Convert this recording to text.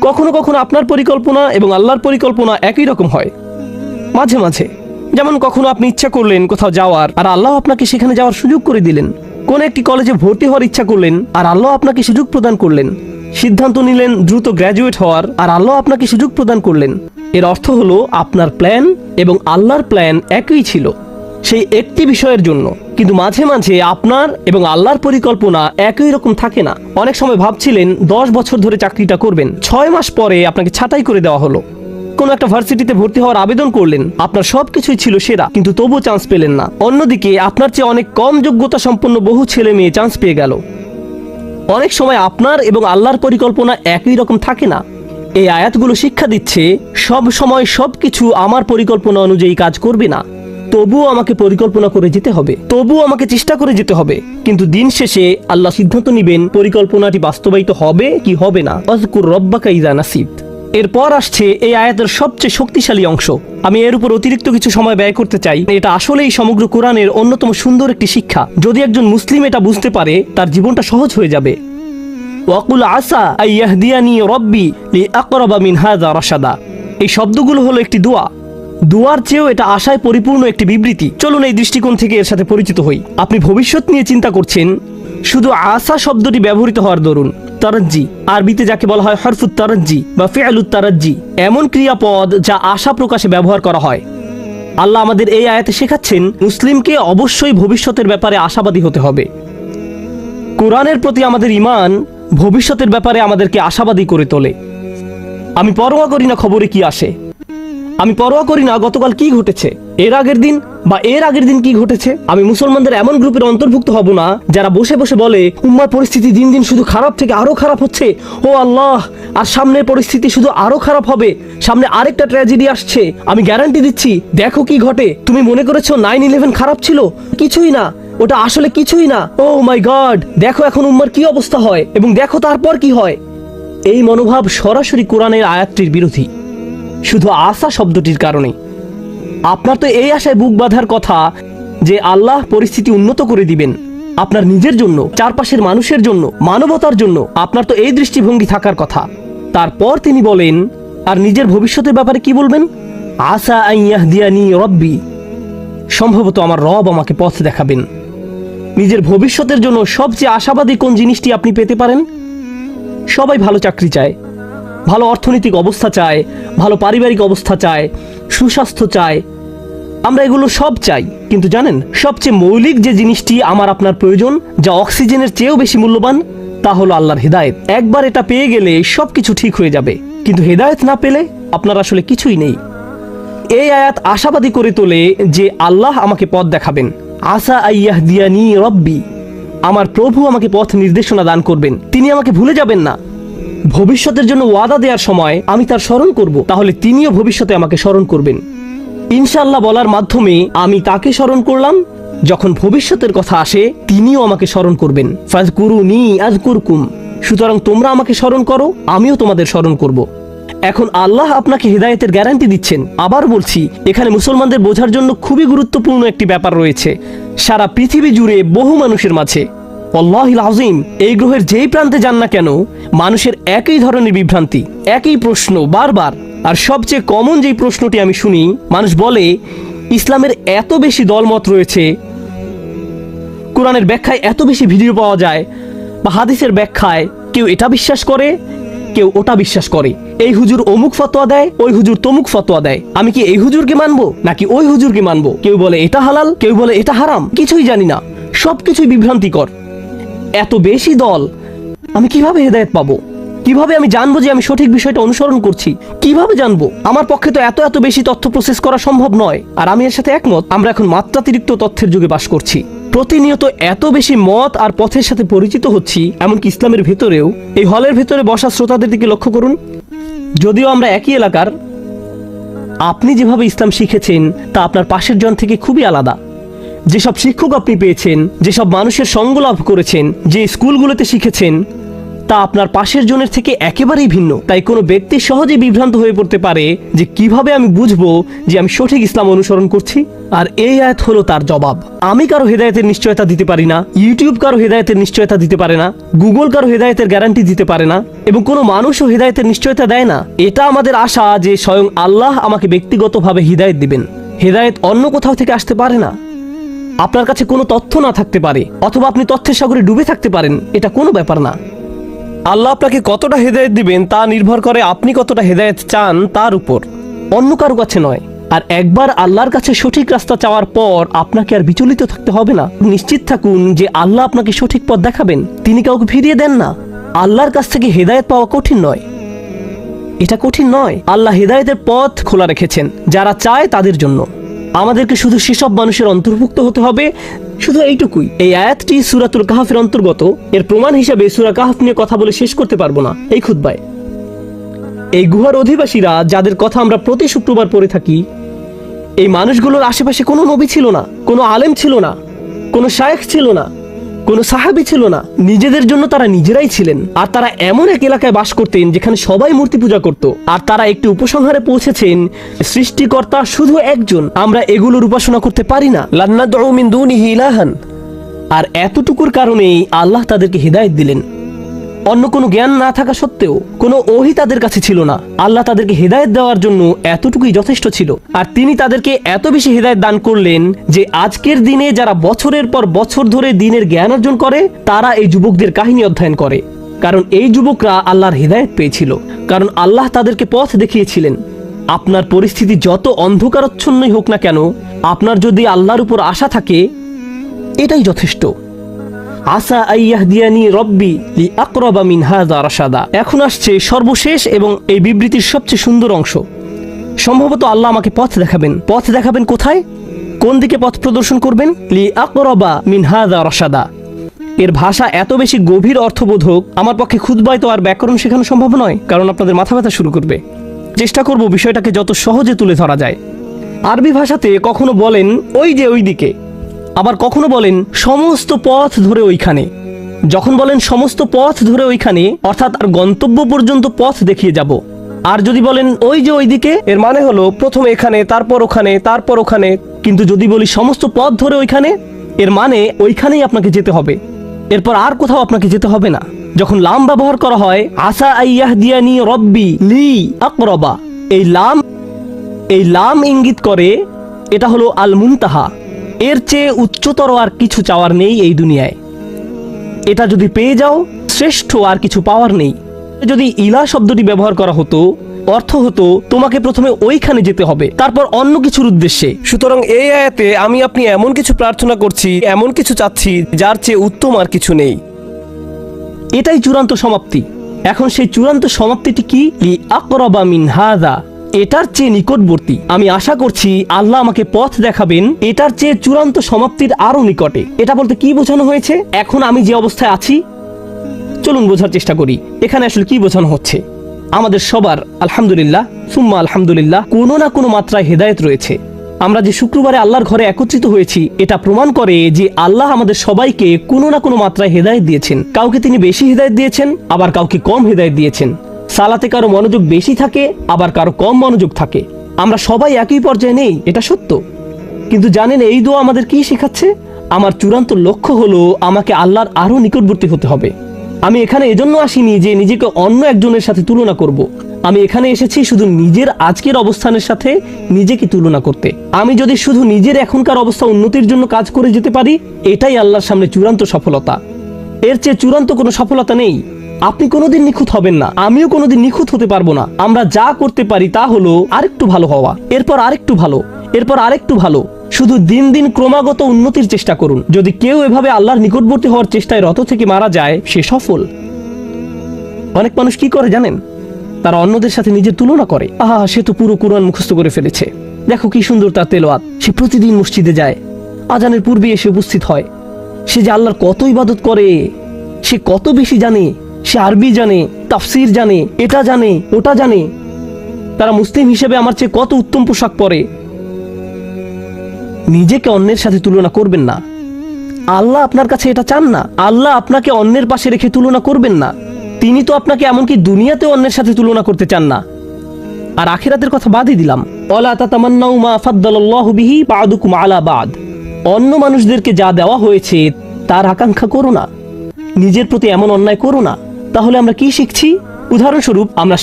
কখনো কখনো আপনার পরিকল্পনা এবং আল্লাহর পরিকল্পনা একই রকম হয়। মাঝে মাঝে, যেমন কখনো আপনি ইচ্ছা করলেন কোথাও যাওয়ার, আর আল্লাহ আপনাকে সেখানে যাওয়ার সুযোগ করে দিলেন। কোন একটি কলেজে ভর্তি হওয়ার ইচ্ছা করলেন, আর আল্লাহ আপনাকে সুযোগ প্রদান করলেন। সিদ্ধান্ত নিলেন দ্রুত গ্র্যাজুয়েট হওয়ার, আর আল্লাহ আপনাকে সুযোগ প্রদান করলেন। এর অর্থ হলো, আপনার প্ল্যান এবং আল্লাহর প্ল্যান একই ছিল। সেই একটি বিষয়ের জন্য। কিন্তু মাঝে মাঝে আপনার এবং আল্লাহর পরিকল্পনা একই রকম থাকে না। অনেক সময় ভাবছিলেন দশ বছর ধরে চাকরিটা করবেন, ছয় মাস পরে আপনাকে ছাঁটাই করে দেওয়া হলো। কোনো একটা ভার্সিটিতে ভর্তি হওয়ার আবেদন করলেন, আপনার সবকিছুই ছিল সেরা, কিন্তু তবুও চান্স পেলেন না। অন্যদিকে আপনার চেয়ে অনেক কম যোগ্যতা সম্পন্ন বহু ছেলে মেয়ে চান্স পেয়ে গেল। অনেক সময় আপনার এবং আল্লাহর পরিকল্পনা একই রকম থাকে না। এই আয়াতগুলো শিক্ষা দিচ্ছে, সব সময় সব কিছু আমার পরিকল্পনা অনুযায়ী কাজ করবে না। তবুও আমাকে পরিকল্পনা করে যেতে হবে। তবুও আমাকে চেষ্টা করে যেতে হবে। কিন্তু দিন শেষে আল্লাহ সিদ্ধান্ত নেবেন, পরিকল্পনাটি বাস্তবায়িত হবে কি হবে না। অজকুর রব্বাকা ইজা নাসিদ এরপর আসছে এই আয়াতের সবচেয়ে শক্তিশালী অংশ। আমি এর উপর অতিরিক্ত কিছু সময় ব্যয় করতে চাই। এটা আসলেই সমগ্র কোরআনের অন্যতম সুন্দর একটি শিক্ষা। যদি একজন মুসলিম এটা বুঝতে পারে, তার জীবনটা সহজ হয়ে যাবে। ওয়াকুল আসা আইয়াহদিয়ানি রব্বি লি আকরাবা মিন হাযা রাশাদা। এই শব্দগুলো হলো একটি দোয়া। দুয়ার চেয়েও এটা আশায় পরিপূর্ণ একটি বিবৃতি। চলুন এই দৃষ্টিকোণ থেকে এর সাথে পরিচিত হই। আপনি ভবিষ্যৎ নিয়ে চিন্তা করছেন? শুধু আশা শব্দটি ব্যবহৃত হওয়ার দরুন, তারাজ্জি। আরবিতে যাকে বলা হয় হরফুত তারাজ্জি বা ফেয়ালুত তারাজ্জি, এমন ক্রিয়াপদ যা আশা প্রকাশে ব্যবহার করা হয়। আল্লাহ আমাদের এই আয়াতে শেখাচ্ছেন, মুসলিমকে অবশ্যই ভবিষ্যতের ব্যাপারে আশাবাদী হতে হবে। কোরআনের প্রতি আমাদের ইমান ভবিষ্যতের ব্যাপারে আমাদেরকে আশাবাদী করে তোলে। আমি পরোয়া করি না খবরে কি আসে। আমি পরোয়া করি না গতকাল কি ঘটেছে? এর আগের দিন বা এর আগের দিন কি ঘটেছে? আমি মুসলমানদের এমন গ্রুপের অন্তর্ভুক্ত হব না যারা বসে বসে বলে, উম্মার পরিস্থিতি দিন দিন শুধু খারাপ থেকে আরও খারাপ হচ্ছে। ও আল্লাহ, আর সামনের পরিস্থিতি শুধু আরও খারাপ হবে। সামনে আরেকটা ট্র্যাজেডি আসছে। আমি গ্যারান্টি দিচ্ছি, দেখো কি ঘটে। তুমি মনে করেছ নাইন ইলেভেন খারাপ ছিল? কিছুই না। ওটা আসলে কিছুই না। ও মাই গড দেখো এখন উম্মার কি অবস্থা হয় এবং দেখো তারপর কি হয়। এই মনোভাব সরাসরি কোরআনের আয়াতটির বিরোধী। শুধু আশা শব্দটির কারণে। আপনার তো এই আশায় বুক বাঁধার কথা যে আল্লাহ পরিস্থিতি উন্নত করে দিবেন। আপনার নিজের জন্য, চারপাশের মানুষের জন্য, মানবতার জন্য আপনার তো এই দৃষ্টিভঙ্গি থাকার কথা। তারপর তিনি বলেন, আর নিজের ভবিষ্যতের ব্যাপারে কি বলবেন? আশা আইয়াহ দিয়ানি রব্বি। সম্ভবত আমার রব আমাকে পথ দেখাবেন। নিজের ভবিষ্যতের জন্য সবচেয়ে আশাবাদী কোন জিনিসটি আপনি পেতে পারেন? সবাই ভালো চাকরি চায়। ভালো অর্থনৈতিক অবস্থা চায়, ভালো পারিবারিক অবস্থা চায়, সুস্বাস্থ্য চায়। আমরা এগুলো সব চাই, কিন্তু জানেন, সবচেয়ে মৌলিক যে জিনিসটি আমার আপনার প্রয়োজন, যা অক্সিজেনের চেয়েও বেশি মূল্যবান, তা হলো আল্লাহর হেদায়েত। একবার এটা পেয়ে গেলে সব কিছু ঠিক হয়ে যাবে। কিন্তু হেদায়েত না পেলে আপনার আসলে কিছুই নেই। এই আয়াত আশাবাদী করে তোলে যে আল্লাহ আমাকে পথ দেখাবেন। আসা আইয়াহ দিয়ানি রব্বি, আমার প্রভু আমাকে পথ নির্দেশনা দান করবেন। তিনি আমাকে ভুলে যাবেন না। ভবিষ্যতের জন্য ওয়াদা দেওয়ার সময় আমি তার স্মরণ করব। তাহলে তিনিও ভবিষ্যতে আমাকে স্মরণ করবেন। ইনশাল্লাহ বলার মাধ্যমে আমি তাকে স্মরণ করলাম। যখন ভবিষ্যতের কথা আসে, তিনিও আমাকে স্মরণ করবেন। ফাজকুরু নি আজকুরকুম সুতরাং তোমরা আমাকে স্মরণ করো, আমিও তোমাদের স্মরণ করব। এখন আল্লাহ আপনাকে হেদায়েতের গ্যারান্টি দিচ্ছেন। আবার বলছি, এখানে মুসলমানদের বোঝার জন্য খুবই গুরুত্বপূর্ণ একটি ব্যাপার রয়েছে। সারা পৃথিবী জুড়ে বহু মানুষের মাঝে অল্লাহিল আজিম এই গ্রহের যেই প্রান্তে যান না কেন, মানুষের একই ধরনের বিভ্রান্তি, একই প্রশ্ন বারবার। আর সবচেয়ে কমন যেই প্রশ্নটি আমি শুনি, মানুষ বলে, ইসলামের এত বেশি দলমত রয়েছে, কোরআনের ব্যাখ্যায় এত বেশি ভিডিও পাওয়া যায়, বা হাদিসের ব্যাখ্যায় কেউ এটা বিশ্বাস করে, কেউ ওটা বিশ্বাস করে। এই হুজুর অমুক ফতোয়া দেয়, ওই হুজুর তমুক ফতোয়া দেয়। আমি কি এই হুজুরকে মানবো, নাকি ওই হুজুরকে মানবো? কেউ বলে এটা হালাল, কেউ বলে এটা হারাম, কিছুই জানি না। সবকিছুই বিভ্রান্তিকর। এত বেশি দল? আমি কীভাবে হেদায়েত পাবো? কীভাবে আমি জানব যে আমি সঠিক বিষয়টা অনুসরণ করছি? কীভাবে জানব? আমার পক্ষে তো এত এত বেশি তথ্য প্রসেস করা সম্ভব নয়। আর আমি এর সাথে একমত, আমরা এখন মাত্রাতিরিক্ত তথ্যের যুগে বাস করছি। প্রতিনিয়ত এত বেশি মত আর পথের সাথে পরিচিত হচ্ছি, এমনকি ইসলামের ভেতরেও। এই হলের ভেতরে বসা শ্রোতাদের দিকে লক্ষ্য করুন। যদিও আমরা একই এলাকার, আপনি যেভাবে ইসলাম শিখেছেন, তা আপনার পাশের জন থেকে খুবই আলাদা। যেসব শিক্ষক আপনি পেয়েছেন, যেসব মানুষের সঙ্গ লাভ করেছেন, যে স্কুলগুলোতে শিখেছেন, তা আপনার পাশের জনের থেকে একেবারেই ভিন্ন। তাই কোনো ব্যক্তি সহজে বিভ্রান্ত হয়ে পড়তে পারে যে কীভাবে আমি বুঝব যে আমি সঠিক ইসলাম অনুসরণ করছি? আর এই আয়াত হলো তার জবাব। আমি কারও হেদায়েতের নিশ্চয়তা দিতে পারি না, ইউটিউব কারও হেদায়েতের নিশ্চয়তা দিতে পারে না, গুগল কারও হেদায়তের গ্যারান্টি দিতে পারে না, এবং কোনো মানুষও হেদায়েতের নিশ্চয়তা দেয় না। এটা আমাদের আশা যে স্বয়ং আল্লাহ আমাকে ব্যক্তিগতভাবে হিদায়ত দিবেন। হেদায়েত অন্য কোথাও থেকে আসতে পারে না। আপনার কাছে কোনো তথ্য না থাকতে পারে, অথবা আপনি তথ্যের সাগরে ডুবে থাকতে পারেন, এটা কোনো ব্যাপার না। আল্লাহ আপনাকে কতটা হেদায়েত দিবেন তা নির্ভর করে আপনি কতটা হেদায়েত চান তার উপর। অন্য কারও কাছে নয়। আর একবার আল্লাহর কাছে সঠিক রাস্তা চাওয়ার পর আপনাকে আর বিচলিত থাকতে হবে না। নিশ্চিত থাকুন যে আল্লাহ আপনাকে সঠিক পথ দেখাবেন। তিনি কাউকে ফিরিয়ে দেন না। আল্লাহর কাছ থেকে হেদায়েত পাওয়া কঠিন নয়। এটা কঠিন নয়। আল্লাহ হেদায়েতের পথ খোলা রেখেছেন, যারা চায় তাদের জন্য। আমাদেরকে শুধু সেসব মানুষের অন্তর্ভুক্ত হতে হবে। শুধু এইটুকুই, এই আয়াতটি সুরাতুল কাহাফের অন্তর্গত। এর প্রমাণ হিসাবে সুরা কাহাফ নিয়ে কথা বলে শেষ করতে পারব না, এই খুদ্বায় এই গুহার অধিবাসীরা, যাদের কথা আমরা প্রতি শুক্রবার পড়ে থাকি, এই মানুষগুলোর আশেপাশে কোনো নবী ছিল না, কোনো আলেম ছিল না, কোনো শায়েখ ছিল না। কোনো সাহাবি ছিল না। নিজেদের জন্য তারা নিজেরাই ছিলেন। আর তারা এমন এক এলাকায় বাস করতেন যেখানে সবাই মূর্তি পূজা করত। আর তারা একটি উপসংহারে পৌঁছেছেন, সৃষ্টিকর্তা শুধু একজন। আমরা এগুলোর উপাসনা করতে পারি না। লান্না মিন দুনিহি ইলাহান। আর এতটুকুর কারণেই আল্লাহ তাদেরকে হৃদায়ত দিলেন। অন্য কোনো জ্ঞান না থাকা সত্ত্বেও কোনো ওহি তাদের কাছে ছিল না। আল্লাহ তাদেরকে হেদায়েত দেওয়ার জন্য এতটুকুই যথেষ্ট ছিল। আর তিনি তাদেরকে এত বেশি হেদায়েত দান করলেন যে আজকের দিনে যারা বছরের পর বছর ধরে দিনের জ্ঞান অর্জন করে, তারা এই যুবকদের কাহিনী অধ্যয়ন করে। কারণ এই যুবকরা আল্লাহর হেদায়েত পেয়েছিল। কারণ আল্লাহ তাদেরকে পথ দেখিয়েছিলেন। আপনার পরিস্থিতি যত অন্ধকারচ্ছন্নই হোক না কেন, আপনার যদি আল্লাহর উপর আশা থাকে, এটাই যথেষ্ট। আসা আইয়াহদিয়ানি রব্বি লি আকরবা মিন হাযা রাশাদা। এখন আসছে সর্বশেষ এবং এই বিবৃতির সবচেয়ে সুন্দর অংশ। সম্ভবত আল্লাহ আমাকে পথ দেখাবেন। পথ দেখাবেন কোথায়? কোন দিকে পথ প্রদর্শন করবেন? লি আকরবা মিন হাযা রাশাদা। এর ভাষা এত বেশি গভীর অর্থবোধক, আমার পক্ষে খুদবায় তো আর ব্যাকরণ শেখানো সম্ভব নয়, কারণ আপনাদের মাথা ব্যথা শুরু করবে। চেষ্টা করব বিষয়টাকে যত সহজে তুলে ধরা যায়। আরবি ভাষাতে কখনো বলেন, ওই যে ওই দিকে আবার কখনো বলেন, সমস্ত পথ ধরে ওইখানে। যখন বলেন, সমস্ত পথ ধরে ওইখানে, অর্থাৎ আর গন্তব্য পর্যন্ত পথ দেখিয়ে যাব। আর যদি বলেন, ওই যে ওইদিকে, এর মানে হলো প্রথম এখানে, তারপর ওখানে তারপর ওখানে। কিন্তু যদি বলি, সমস্ত পথ ধরে ওইখানে, এর মানে ওইখানেই আপনাকে যেতে হবে। এরপর আর কোথাও আপনাকে যেতে হবে না। যখন লাম ব্যবহার করা হয়, আসা আইয়াহ দিয়ানি রব্বি লি আকরবা। এই লাম এই লাম ইঙ্গিত করে, এটা হলো আল মুনতাহা এর চেয়ে উচ্চতর আর কিছু চাওয়ার নেই এই দুনিয়ায়। এটা যদি পেয়ে যাও, শ্রেষ্ঠ আর কিছু পাওয়ার নেই। যদি ইলা শব্দটি ব্যবহার করা হতো, অর্থ হতো, তোমাকে প্রথমে ওইখানে যেতে হবে, তারপর অন্য কিছুর উদ্দেশ্যে। সুতরাং এই আয়াতে আমি আপনি এমন কিছু প্রার্থনা করছি, এমন কিছু চাচ্ছি, যার চেয়ে উত্তম আর কিছু নেই। এটাই চূড়ান্ত সমাপ্তি। এখন সেই চূড়ান্ত সমাপ্তিটি কি? আকরবা মিন হাদা। এটার চেয়ে নিকটবর্তী। আমি আশা করছি আল্লাহ আমাকে পথ দেখাবেন, এটার চেয়ে চূড়ান্ত সমাপ্তির আরও নিকটে। এটা বলতে কি বোঝানো হয়েছে? এখন আমি যে অবস্থায় আছি, চলুন বোঝার চেষ্টা করি। এখানে আসলে কি বোঝানো হচ্ছে? আমাদের সবার আলহামদুলিল্লাহ, সুম্মা আলহামদুলিল্লাহ, কোনো না কোনো মাত্রায় হেদায়েত রয়েছে। আমরা যে শুক্রবারে আল্লাহর ঘরে একত্রিত হয়েছি, এটা প্রমাণ করে যে আল্লাহ আমাদের সবাইকে কোনো না কোনো মাত্রায় হেদায়েত দিয়েছেন। কাউকে তিনি বেশি হেদায়েত দিয়েছেন, আবার কাউকে কম হেদায়েত দিয়েছেন। সালাতে কারও মনোযোগ বেশি থাকে, আবার কারও কম মনোযোগ থাকে। আমরা সবাই একই পর্যায়ে নেই, এটা সত্য। কিন্তু জানেন এই দোয়া আমাদের কি শেখাচ্ছে? আমার চূড়ান্ত লক্ষ্য হলো আমাকে আল্লাহর আরও নিকটবর্তী হতে হবে। আমি এখানে এজন্য আসিনি যে নিজেকে অন্য একজনের সাথে তুলনা করব। আমি এখানে এসেছি শুধু নিজের আজকের অবস্থানের সাথে নিজেকে তুলনা করতে। আমি যদি শুধু নিজের এখনকার অবস্থা উন্নতির জন্য কাজ করে যেতে পারি, এটাই আল্লাহর সামনে চূড়ান্ত সফলতা। এর চেয়ে চূড়ান্ত কোনো সফলতা নেই। আপনি কোনোদিন নিখুঁত হবেন না। আমিও কোনোদিন নিখুঁত হতে পারব না। আমরা যা করতে পারি তা হলো আরেকটু ভালো হওয়া। এরপর আরেকটু ভালো। এরপর আরেকটু ভালো। শুধু দিন দিন ক্রমাগত উন্নতির চেষ্টা করুন। যদি কেউ এভাবে আল্লাহর নিকটবর্তী হওয়ার চেষ্টায় রত থেকে মারা যায়, সে সফল। অনেক মানুষ কি করে জানেন? তারা অন্যদের সাথে নিজের তুলনা করে। আহা, সে তো পুরো কোরআন মুখস্থ করে ফেলেছে। দেখো কি সুন্দর তার তেলোয়াত। সে প্রতিদিন মসজিদে যায়। আজানের পূর্বে এসে উপস্থিত হয়। সে যে আল্লাহর কত ইবাদত করে, সে কত বেশি জানে। আরবি জানে, তাফসির জানে, এটা জানে, ওটা জানে। তারা মুসলিম হিসেবে আমার চেয়ে কত উত্তম পোশাক পরে। নিজেকে অন্যের সাথে তুলনা করবেন না। আল্লাহ আপনার কাছে এটা চান না। আল্লাহ আপনাকে অন্যের পাশে রেখে তুলনা করবেন না। তিনি তো আপনাকে এমনকি দুনিয়াতে অন্যের সাথে তুলনা করতে চান না। আর আখিরাতের কথা বাদই দিলাম। অলা বাদ। অন্য মানুষদেরকে যা দেওয়া হয়েছে, তার আকাঙ্ক্ষা করো না। নিজের প্রতি এমন অন্যায় করো না। তাহলে আমরা কি শিখছি? উদাহরণস্বরূপ আমরা